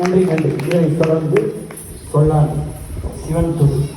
நன்றி நன்றி இதை தொடர்ந்து சொல்லான் சிவன் தொகுதி